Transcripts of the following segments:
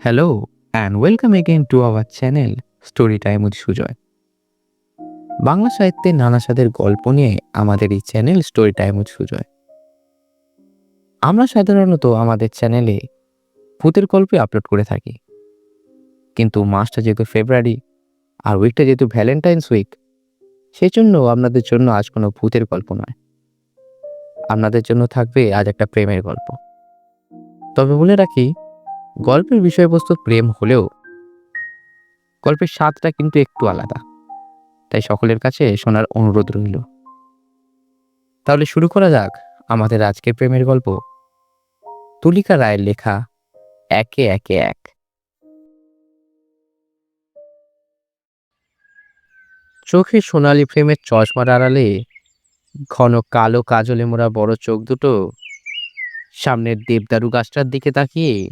Hello and welcome again to our channel story time with Sujoy Bangla সাহিত্যের নানা স্বাদের গল্প নিয়ে আমাদের এই channel story time with Sujoy আমরা সাধারণত আমাদের চ্যানেলে ভূতের গল্পই আপলোড করে থাকি। কিন্তু মাসটা যেহেতু ফেব্রুয়ারি আর উইকটা যেহেতু ভ্যালেন্টাইন্স উইক সেই জন্য আপনাদের জন্য আজ কোনো ভূতের গল্প নয়। আপনাদের জন্য থাকবে আজ একটা প্রেমের গল্প। তবে বলে রাখি, গল্পের বিষয়বস্তু প্রেম হলেও গল্পের স্বাদটা কিন্তু একটু আলাদা। তাই সকলের কাছে শোনার অনুরোধ রইল। তাহলে শুরু করা যাক আমাদের আজকের প্রেমের গল্প। তুলিকা রায়ের লেখা একে একে এক। চোখে সোনালি ফ্রেমের চশমার আড়ালে ঘন কালো কাজলে মোড়া বড় চোখ দুটো সামনের দেবদারু গাছটার দিকে তাকিয়ে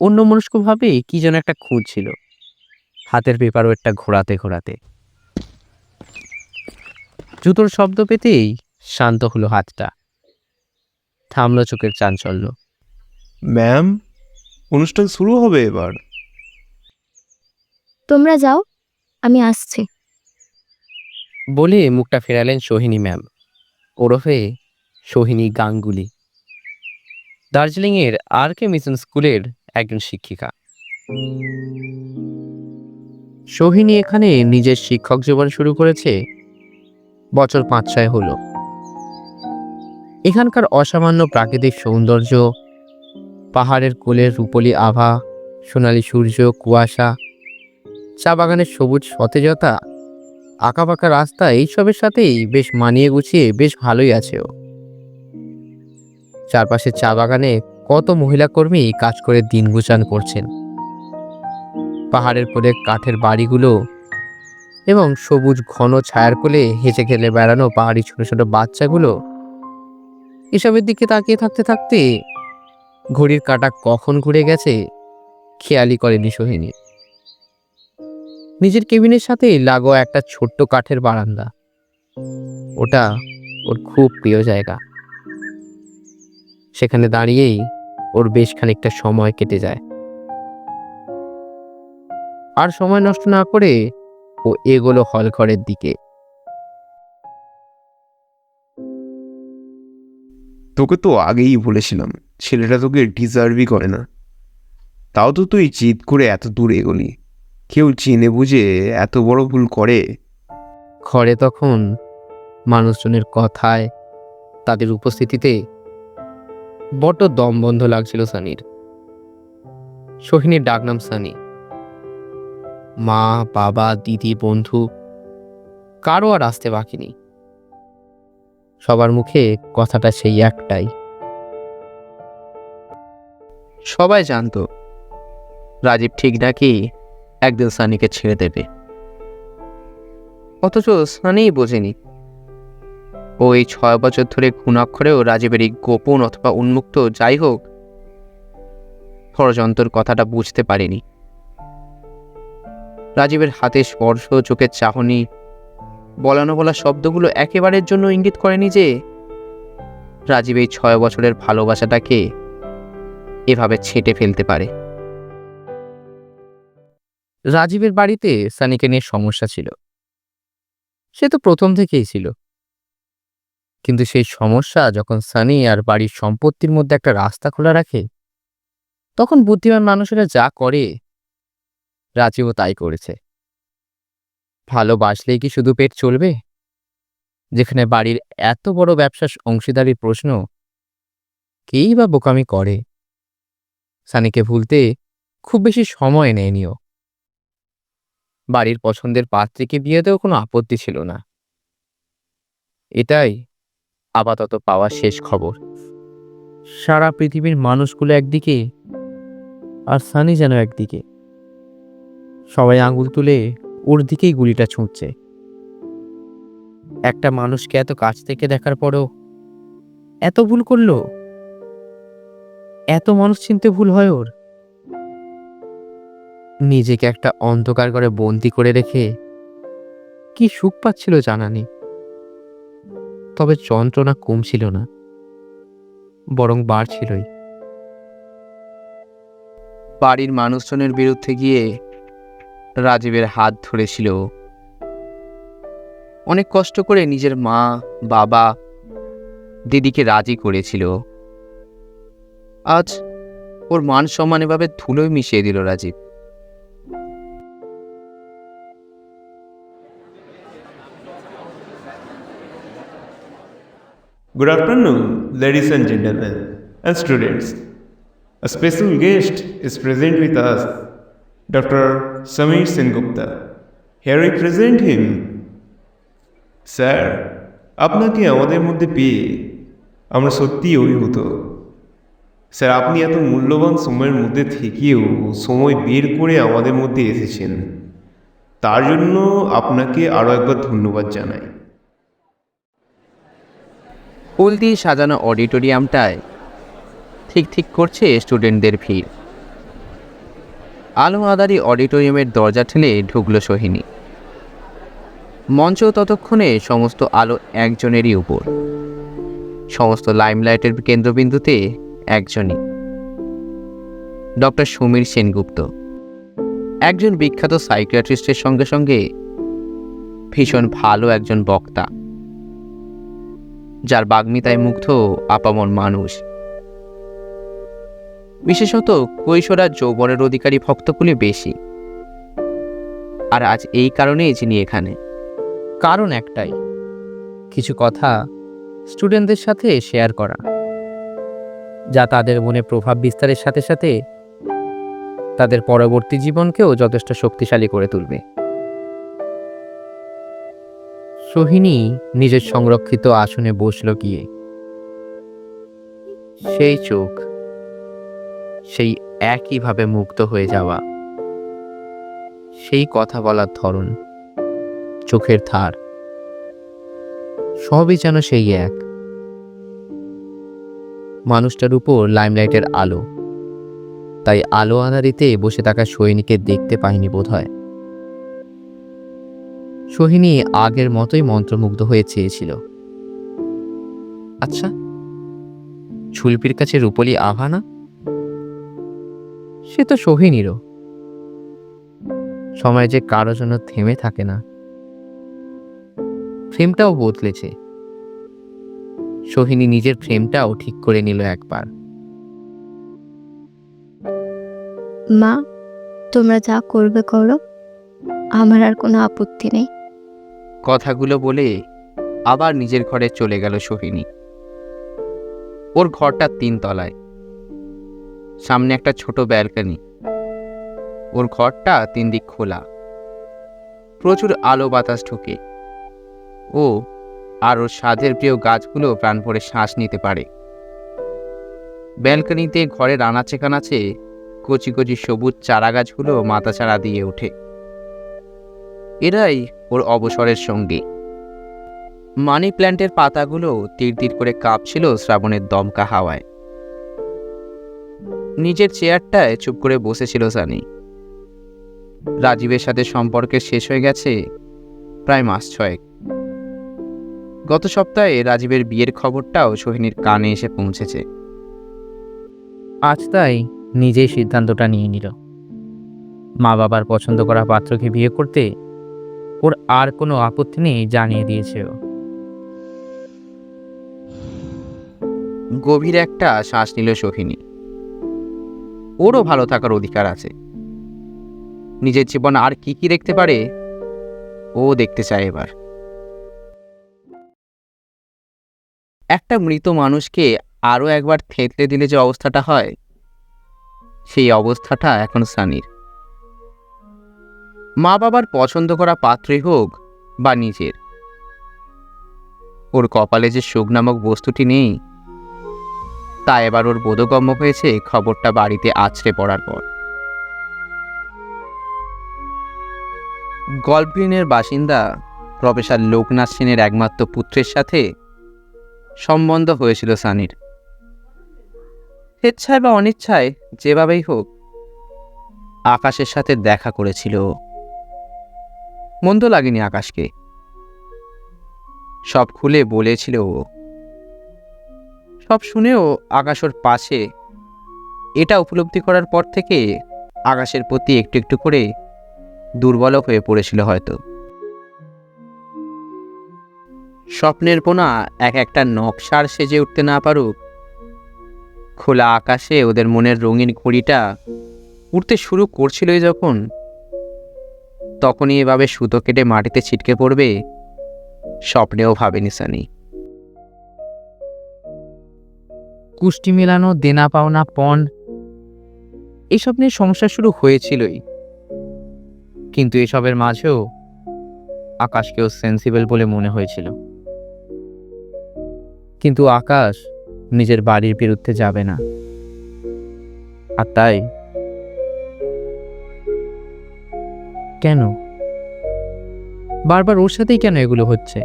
অন্য মনস্কভাবে কি যেন একটা খুঁজছিল। হাতের পেপারও একটা ঘোরাতে ঘোরাতে। জুতোর শব্দ পেতেই শান্ত হলো হাতটা। থামলো চোখের চাঞ্চল্য। ম্যাম অনুষ্ঠান শুরু হবে এবার। তোমরা যাও আমি আসছি। বলে মুখটা ফেরালেন সোহিনী ম্যাম। ওরফে সোহিনী গাঙ্গুলি। দার্জিলিংয়ের আর কে মিশন স্কুলের একজন শিক্ষিকা। সোহিনী এখানে নিজের শিক্ষক জীবন শুরু করেছে বছর পাঁচ ছয় হলো। এখানকার অসামান্য প্রাকৃতিক সৌন্দর্য, পাহাড়ের কোলের রূপলি আভা, সোনালি সূর্য, কুয়াশা, চা বাগানের সবুজ সতেজতা, আঁকাবাঁকা রাস্তা, এইসবের সাথেই বেশ মানিয়ে গুছিয়ে বেশ ভালোই আছে ও। চারপাশে চা বাগানে কত মহিলা কর্মী কাজ করে দিন গুচান করছেন। পাহাড়ের কোলে কাঠের বাড়িগুলো এবং সবুজ ঘন ছায়ার কোলে হেঁচে খেলে বেড়ানো পাহাড়ি ছোট ছোট বাচ্চাগুলো। এসবের দিকে তাকিয়ে থাকতে থাকতে ঘড়ির কাঁটা কখন ঘুরে গেছে খেয়ালই করেনি সোহিনী। নিজের কেবিনের সাথে লাগোয়া একটা ছোট্ট কাঠের বারান্দা। ওটা ওর খুব প্রিয় জায়গা। সেখানে দাঁড়িয়েই ওর বেশ খানিকটা সময় কেটে যায়। আর সময় নষ্ট না করে ও এগোলো হল ঘরের দিকে। তোকে তো আগেই বলেছিলাম ছেলেটা তোকে ডিজার্ভই করে না। তাও তো তুই জিদ করে এত দূর এগোলি। কেউ চিনে বুঝে এত বড় ভুল করে। ঘরে তখন মানুষজনের কথায় তাদের উপস্থিতিতে বড্ড দম বন্ধ লাগছিল সানির। সোহিনীর ডাকনাম সানি। মা, বাবা, দিদি, বন্ধু, কারও আর আসতে বাকি সবার মুখে কথাটা সেই একটাই। সবাই জানতো, রাজীব ঠিক নাকি একদিন সানিকে ছেড়ে দেবে। অথচ সানিই বোঝেনি ও এই ছয় বছর ধরে ঘুণাক্ষরেও রাজীবের এই গোপন অথবা উন্মুক্ত যাই হোক, ষড়যন্ত্রর কথাটা বুঝতে পারেনি। রাজীবের হাতে স্পর্শ, চোখের চাহনি বলানো বলা শব্দগুলো একেবারের জন্য ইঙ্গিত করেনি যে রাজীব এই ছয় বছরের ভালোবাসাটাকে এভাবে ছেঁটে ফেলতে পারে। রাজীবের বাড়িতে সানিকে নিয়ে সমস্যা ছিল। সে তো প্রথম থেকেই ছিল। কিন্তু সেই সমস্যা যখন সানি আর বাড়ির সম্পত্তির মধ্যে একটা রাস্তা খোলা রাখে, তখন বুদ্ধিমান মানুষেরা যা করে, রাজীবও তাই করেছে। ভালোবাসলেই কি শুধু পেট চলবে? যেখানে বাড়ির এত বড় ব্যবসার অংশীদারির প্রশ্ন, কেই বা বোকামি করে? সানিকে ভুলতে খুব বেশি সময় নেয়নিও। বাড়ির পছন্দের পাত্রীকে বিয়েতেও কোনো আপত্তি ছিল না। এটাই আপাতত পাওয়া শেষ খবর। সারা পৃথিবীর মানুষগুলো একদিকে, আর সানি যেন একদিকে। সবাই আঙুল তুলে ওর দিকেই গুলিটা ছুঁড়ছে একটা মানুষকে এত কাছ থেকে দেখার পরও এত ভুল করল? এত মানুষ চিনতে ভুল হয় ওর? নিজেকে একটা অন্ধকার করে বন্দি করে রেখে কি সুখ পাচ্ছিল জানা নেই। তবে যন্ত্রণা কমছিল না, বরং বাড়ছিলই। বাড়ির মানুষজনের বিরুদ্ধে গিয়ে রাজীবের হাত ধরেছিল। অনেক কষ্ট করে নিজের মা, বাবা, দিদিকে রাজি করেছিল। আজ ওর মান সম্মান এভাবে ধুলোয় মিশিয়ে দিল Rajib. Good afternoon, ladies and gentlemen, and students. A special guest is present with us, Dr. Samir Sengupta. Here we present him. Sir আপনাকে আমাদের মধ্যে পেয়ে আমরা সত্যিই অভিভূত স্যার আপনি এত মূল্যবান সময়ের মধ্যে থেকেও সময় বের করে আমাদের মধ্যে এসেছেন তার জন্য আপনাকে আরও একবার ধন্যবাদ জানাই ফুল দিয়ে সাজানো অডিটোরিয়ামটায় ঠিক ঠিক করছে স্টুডেন্টদের ভিড়। আলো আদারি অডিটোরিয়ামের দরজা ঠেলে ঢুকল সোহিনী। মঞ্চ ততক্ষণে সমস্ত আলো একজনেরই উপর। সমস্ত লাইমলাইটের কেন্দ্রবিন্দুতে একজনই। ডক্টর সমীর সেনগুপ্ত। একজন বিখ্যাত সাইকিয়াট্রিস্টের সঙ্গে সঙ্গে ভীষণ ভালো একজন বক্তা। যার বাগ্মিতায় মুগ্ধ আপামর মানুষ। বিশেষত কৈশোর যৌবনের অধিকারী ভক্তকুলে বেশি। আর আজ এই কারণেই যিনি এখানে। কারণ একটাই, কিছু কথা স্টুডেন্টদের সাথে শেয়ার করা। যা তাদের মনে প্রভাব বিস্তারের সাথে সাথে তাদের পরবর্তী জীবনকেও যথেষ্ট শক্তিশালী করে তুলবে। সোহিনী নিজের সংরক্ষিত আসনে বসল গিয়ে। সেই চোখ, সেই একইভাবে মুক্ত হয়ে যাওয়া, সেই কথা বলার ধরন, চোখের ধার, সবই যেন সেই এক। মানুষটার উপর লাইমলাইটের আলো, তাই আলো আধারিতে বসে থাকা সৈনিকে দেখতে পায়নি বোধহয়। সোহিনী আগের মতোই মন্ত্রমুগ্ধ হয়ে চেয়েছিল। আচ্ছা ছুলপির কাছে রূপলি আভা না? সে তো সোহিনীরও। সময় যে কারও জন্য থেমে থাকে না। ফ্রেমটাও বদলেছে। সোহিনী নিজের ফ্রেমটাও ঠিক করে নিল একবার। মা, তোমরা যা করবে করো, আমার আর কোনো আপত্তি নেই। কথাগুলো বলে আবার নিজের ঘরে চলে গেল সোহিনী। ওর ঘরটা তিন তলায় সামনে একটা ছোট ব্যালকনি। ওর ঘরটা তিন দিক খোলা। প্রচুর আলো বাতাস ঢোকে। ও আর ওর সাধের প্রিয় গাছগুলো প্রাণ ভরে শ্বাস নিতে পারে। ব্যালকনিতে ঘরের আনাচে কানাচে কচি কচি সবুজ চারা গাছগুলো মাথাচাড়া দিয়ে ওঠে। এরাই ওর অবসরের সঙ্গী। মানি প্ল্যান্টের পাতাগুলো তীর তীর করে কাঁপছিল শ্রাবণের দমকা হাওয়ায়। নিজের চেয়ারটায় চুপ করে বসেছিল সানি। রাজীবের সাথে সম্পর্কের শেষ হয়ে গেছে প্রায় মাস ছয়েক। গত সপ্তাহে রাজীবের বিয়ের খবরটাও সোহিনীর কানে এসে পৌঁছেছে। আজ তাই নিজেই সিদ্ধান্তটা নিয়ে নিল। মা বাবার পছন্দ করা পাত্রকে বিয়ে করতে ওর আর কোনো আপত্তি নেই জানিয়ে দিয়েছে ও। গভীর একটা শ্বাস নিল সোহিনী ওরও ভালো থাকার অধিকার আছে। নিজের জীবন আর কি কি দেখতে পারে, ও দেখতে চায় এবার। একটা মৃত মানুষকে আরও একবার থেতলে দিলে যে অবস্থাটা হয়, সেই অবস্থাটা এখন সানির। মা বাবার পছন্দ করা পাত্রই হোক বা নিজের। ওর কপালে যে সুখ নামক বস্তুটি নেই, তা এবার ওর বোধগম্য হয়েছে খবরটা বাড়িতে আছড়ে পড়ার পর। গল্ফগ্রিনের বাসিন্দা প্রফেসর লোকনাথ সেনের একমাত্র পুত্রের সাথে সম্বন্ধ হয়েছিল সানির। স্বেচ্ছায় বা অনিচ্ছায় যেভাবেই হোক, আকাশের সাথে দেখা করেছিল। মন্দ লাগেনি আকাশকে। সব খুলে বলেছিল ও। সব শুনেও আকাশ ওর পাশে এটা উপলব্ধি করার পর থেকে আকাশের প্রতি একটু একটু করে দুর্বল হয়ে পড়েছিল হয়তো। স্বপ্নের পোনা এক একটা নকশার সেজে উঠতে না পারুক, খোলা আকাশে ওদের মনের রঙিন ঘড়িটা উঠতে শুরু করছিলই যখন তখনই এভাবে সুতো কেটে মাটিতে ছিটকে পড়বে? স্বপ্নেও ভাবেনি সানি। কুষ্টি মেলানো, দেনা পাওনা, পণ, এসব নিয়ে সমস্যা শুরু হয়েছিলই। কিন্তু এসবের মাঝেও আকাশকেও সেন্সিবল বলে মনে হয়েছিল। কিন্তু আকাশ নিজের বাড়ির বিরুদ্ধে যাবে না। আর তাই কেন? বারবার ওর সাথেই কেন এগুলো হচ্ছে?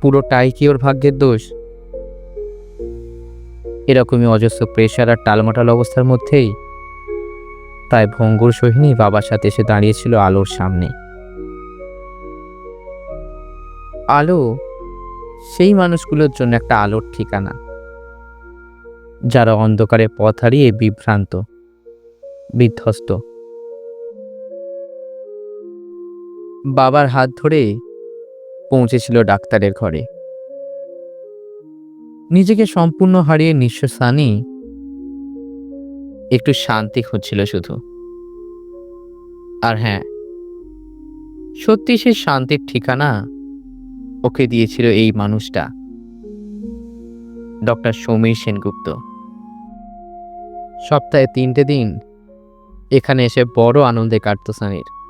পুরোটাই কি ওর ভাগ্যের দোষ? এরকমই অজস্র প্রেশার আর টালমাটাল অবস্থার মধ্যেই তাই ভঙ্গুর সোহিনী বাবার সাথে এসে দাঁড়িয়েছিল আলোর সামনে। আলো সেই মানুষগুলোর জন্য একটা আলোর ঠিকানা, যারা অন্ধকারে পথ হারিয়ে বিভ্রান্ত, বিধ্বস্ত। বাবার হাত ধরে পৌঁছেছিল ডাক্তারের ঘরে। নিজেকে সম্পূর্ণ হারিয়ে নিঃস্ব একটু শান্তি খুঁজছিল শুধু। আর হ্যাঁ সত্যি সে শান্তির ঠিকানা ওকে দিয়েছিল এই মানুষটা, ডক্টর সমীর সেনগুপ্ত। সপ্তাহে তিনটে দিন এখানে এসে বড় আনন্দে কাটত সানির।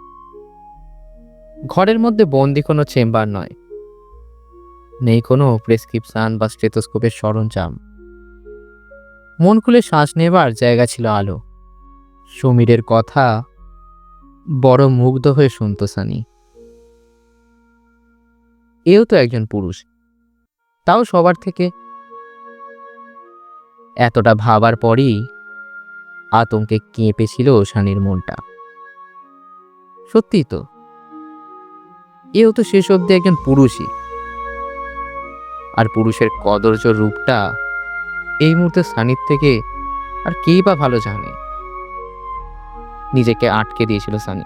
ঘরের মধ্যে বন্দি কোনো চেম্বার নয়। নেই কোনো প্রেসক্রিপশন বা স্টেথোস্কোপের সরঞ্জাম। মন খুলে শ্বাস নেবার জায়গা ছিল আলো। সমীরের কথা বড় মুগ্ধ হয়ে শুনত সানি। এও তো একজন পুরুষ। তাও সবার থেকে। এতটা ভাবার পরই আতঙ্কে কেঁপেছিল সানির মনটা। সত্যি তো। এও তো শেষ অবধি একজন পুরুষই। আর পুরুষের কদর্য রূপটা এই মুহূর্তে সানির থেকে আর কেই বা ভালো জানে? নিজেকে আটকে দিয়েছিল সানি।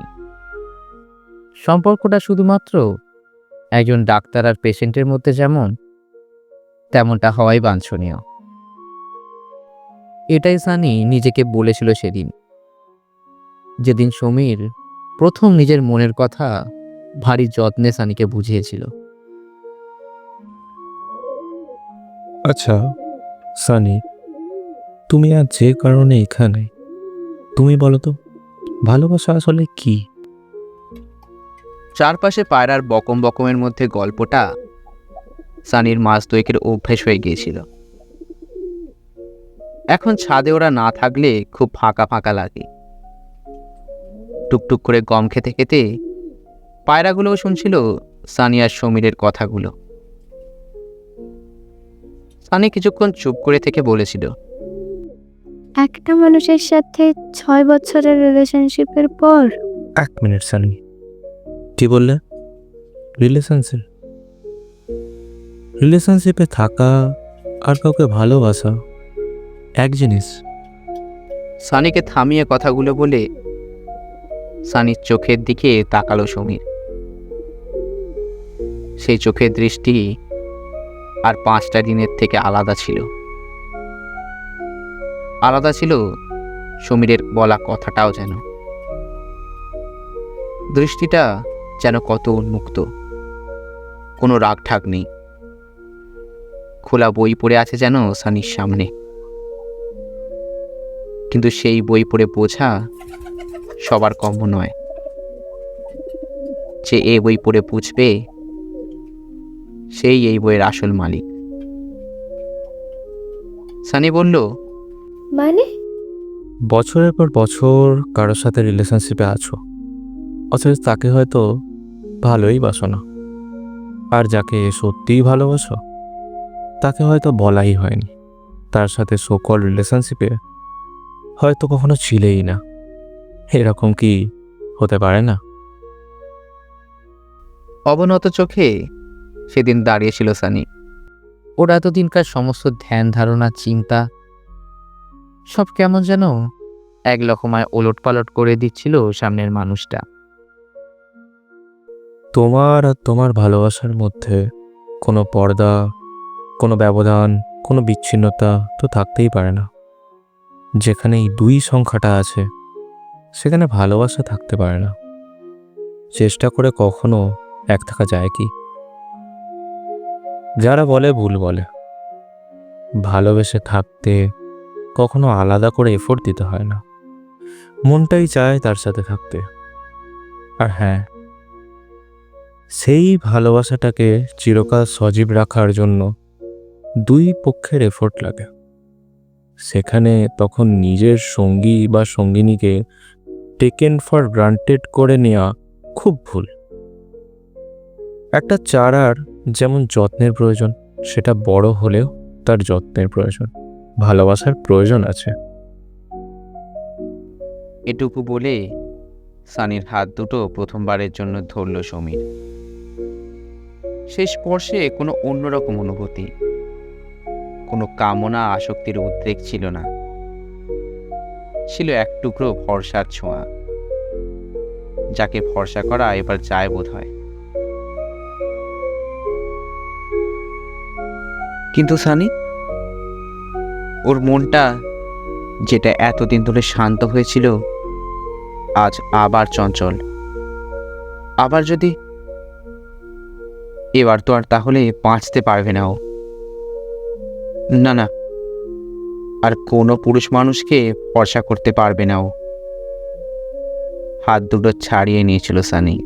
সম্পর্কটা শুধুমাত্র একজন ডাক্তার আর পেশেন্টের মধ্যে যেমন, তেমনটা হওয়াই বাঞ্ছনীয়। এটাই সানি নিজেকে বলেছিল সেদিন। যেদিন সমীর প্রথম নিজের মনের কথা ভারী যত্নে সানিকে বুঝিয়েছিল। আচ্ছা সানি তুমি আজ যে কারণে এখানে তুমি বলো তো ভালোবাসা আসলে কি? চারপাশে পায়রার বকম বকমের মধ্যে গল্পটা সানির মাস দৈকের অভ্যেস হয়ে গিয়েছিল। এখন ছাদে ওরা না থাকলে খুব ফাঁকা ফাঁকা লাগে। টুকটুক করে গম খেতে খেতে পায়রাগুলোও শুনছিল সানি আর সমীরের কথাগুলো। সানি কিছুক্ষণ চুপ করে থেকে বলেছিল একটা মানুষের সাথে ছয় বছরের রিলেশনশিপের পর? এক মিনিট সানি। কি বললে? রিলেশনশিপ রিলেশনশিপে থাকা আর কাউকে ভালোবাসা এক জিনিস। সানিকে থামিয়ে কথাগুলো বলে সানির চোখের দিকে তাকালো সমীর। সেই চোখের দৃষ্টি আর পাঁচটা দিনের থেকে আলাদা ছিল। আলাদা ছিল সমীরের বলা কথাটাও যেন। দৃষ্টিটা যেন কত উন্মুক্ত। কোনো রাগ ঠাক নেই। খোলা বই পড়ে আছে যেন সানির সামনে। কিন্তু সেই বই পড়ে বোঝা সবার কম্য নয়। যে এ বই পড়ে বুঝবে সেই এই বইয়ের আসল মালিক। সানি বলল মানে? বছরের পর বছর কারোর সাথে রিলেশনশিপে আছো। অথচ তাকে হয়তো ভালোই বাসো না। আর যাকে সত্যিই ভালোবাসো তাকে হয়তো বলাই হয়নি। তার সাথে সকল রিলেশনশিপে হয়তো কখনো ছিলেই না। এরকম কি হতে পারে না? অবনত চোখে সেদিন দাঁড়িয়েছিল সানি। ওর এতদিনকার সমস্ত ধ্যান, ধারণা, চিন্তা, সব কেমন যেন এক রকমায় ওলট পালট করে দিচ্ছিল সামনের মানুষটা। তোমার আর তোমার ভালোবাসার মধ্যে কোনো পর্দা, কোনো ব্যবধান, কোনো বিচ্ছিন্নতা তো থাকতেই পারে না। যেখানে এই দুই সংখ্যাটা আছে, সেখানে ভালোবাসা থাকতে পারে না। চেষ্টা করে কখনো এক থাকা যায় কি? যারা বলে ভুল বলে। ভালোবেসে থাকতে কখনো আলাদা করে এফোর্ট দিতে হয় না। মনটাই চায় তার সাথে থাকতে। আর হ্যাঁ সেই ভালোবাসাটাকে চিরকাল সজীব রাখার জন্য দুই পক্ষের এফোর্ট লাগে। সেখানে তখন নিজের সঙ্গী বা সঙ্গিনীকে টেকেন ফর গ্রান্টেড করে নেওয়া খুব ভুল। একটা চারার যেমন যত্নের প্রয়োজন, সেটা বড় হলেও তার যত্নের প্রয়োজন। ভালোবাসার প্রয়োজন আছে। এটুকু বলে সানির হাত দুটো প্রথমবারের জন্য ধরল সমীর। শেষ স্পর্শে কোনো অন্যরকম অনুভূতি, কোনো কামনা আসক্তির উদ্রেক ছিল না। ছিল এক টুকরো ভরসার ছোঁয়া, যাকে ভরসা করা এবার যায় বোধ হয় কিন্তু সানি, ওর মনটা যেটা এতদিন ধরে শান্ত হয়েছিল, আজ আবার চঞ্চল। আবার যদি এবার তো আর তাহলে বাঁচতে পারবে না ও। না না, আর কোনো পুরুষ মানুষকে ভরসা করতে পারবে না ও। হাত দুটো ছাড়িয়ে নিয়েছিল সানি।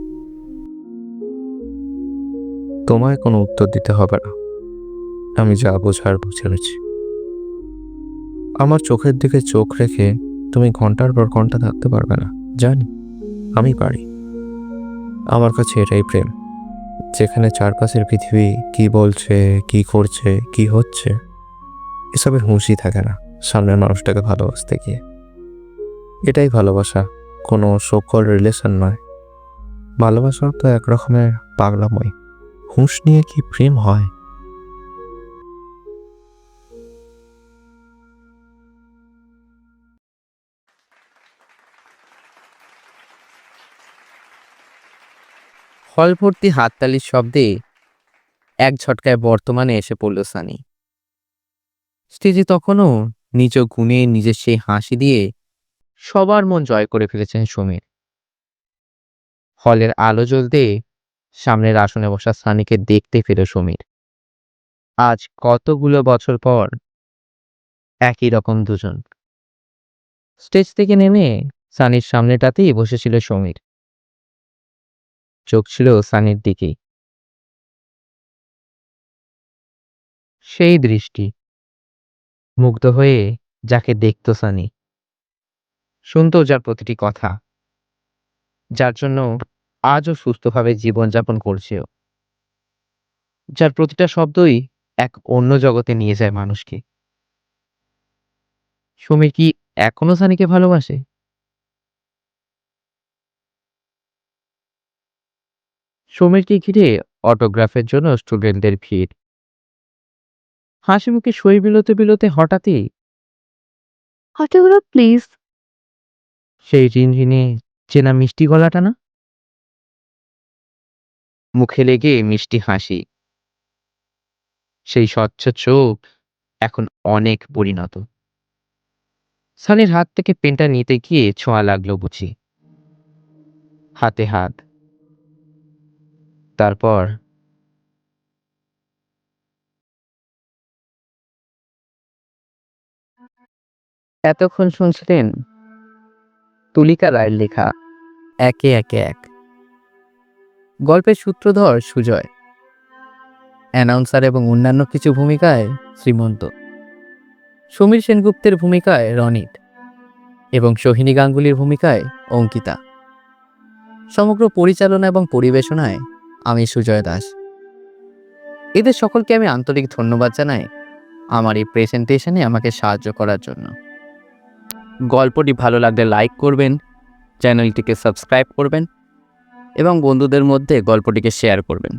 তোমায় কোনো উত্তর দিতে হবে না। আমি যা বোঝার বুঝে গেছি। আমার চোখের দিকে চোখ রেখে তুমি ঘণ্টার পর ঘণ্টা থাকতে পারবে না। জানি, আমি পারি। আমার কাছে এটাই প্রেম, যেখানে চারপাশের পৃথিবী কি বলছে, কি করছে, কি হচ্ছে এসবের হুঁশই থাকে না সামনের মানুষটাকে ভালোবাসতে গিয়ে। এটাই ভালোবাসা, কোনো সকল রিলেশন নয়। ভালোবাসা তো এক রকমের পাগলাময়। হুঁশ নিয়ে কি প্রেম হয়? হল ভর্তি হাততালির শব্দে এক ঝটকায় বর্তমানে এসে পড়ল সানি। স্টেজে তখনও নিজ গুণে নিজের সেই হাসি দিয়ে সবার মন জয় করে ফেলেছেন সমীর। হলের আলো জ্বলতে সামনের আসনে বসা সানিকে দেখতে পেল সমীর। আজ কতগুলো বছর পর একই রকম দুজন। স্টেজ থেকে নেমে সানির সামনেটাতেই বসেছিল সমীর। চোখ ছিল সানির দিকেই। সেই দৃষ্টি। মুগ্ধ হয়ে যাকে দেখত সানি। শুনত যার প্রতিটি কথা। যার জন্য আজও সুস্থভাবে জীবনযাপন করছে যার প্রতিটা শব্দই এক অন্য জগতে নিয়ে যায় মানুষকে। সুমি কি এখনও সানিকে ভালোবাসে? সমীরকে ঘিরে অটোগ্রাফের জন্য স্টুডেন্টদের ভিড়। হাসি মুখে সই বিলোতে বিলোতে হঠাৎই অটোগ্রাফ প্লিজ সেই রিনরিনে চেনা মিষ্টি গলাটা না? মুখে লেগে মিষ্টি হাসি। সেই স্বচ্ছ চোখ এখন অনেক পরিণত। সানির হাত থেকে পেনটা নিতে গিয়ে ছোঁয়া লাগল বুঝি। হাতে হাত। তারপর এতক্ষণ শুনছিলেন তুলিকা রায়ের লেখা একে একে এক। গল্পের সূত্রধর সুজয়। অ্যানাউন্সার এবং অন্যান্য কিছু ভূমিকায় শ্রীমন্ত। সমীর সেনগুপ্তের ভূমিকায় রনিত এবং সোহিনী গাঙ্গুলির ভূমিকায় অঙ্কিতা। সমগ্র পরিচালনা এবং পরিবেশনায় আমি সুজয় দাস। এদের সকলকে আমি আন্তরিক ধন্যবাদ জানাই আমার এই প্রেজেন্টেশনে আমাকে সাহায্য করার জন্য। গল্পটি ভালো লাগলে লাইক করবেন চ্যানেলটিকে সাবস্ক্রাইব করবেন এবং বন্ধুদের মধ্যে গল্পটিকে শেয়ার করবেন।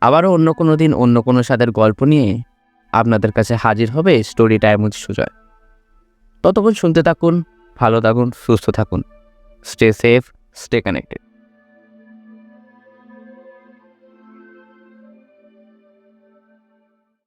আবারও অন্য কোনো দিন অন্য কোনো স্বাদের গল্প নিয়ে আপনাদের কাছে হাজির হবে স্টোরি টাইম উইথ সুজয়। ততক্ষণ শুনতে থাকুন, ভালো থাকুন, সুস্থ থাকুন। Stay safe stay connected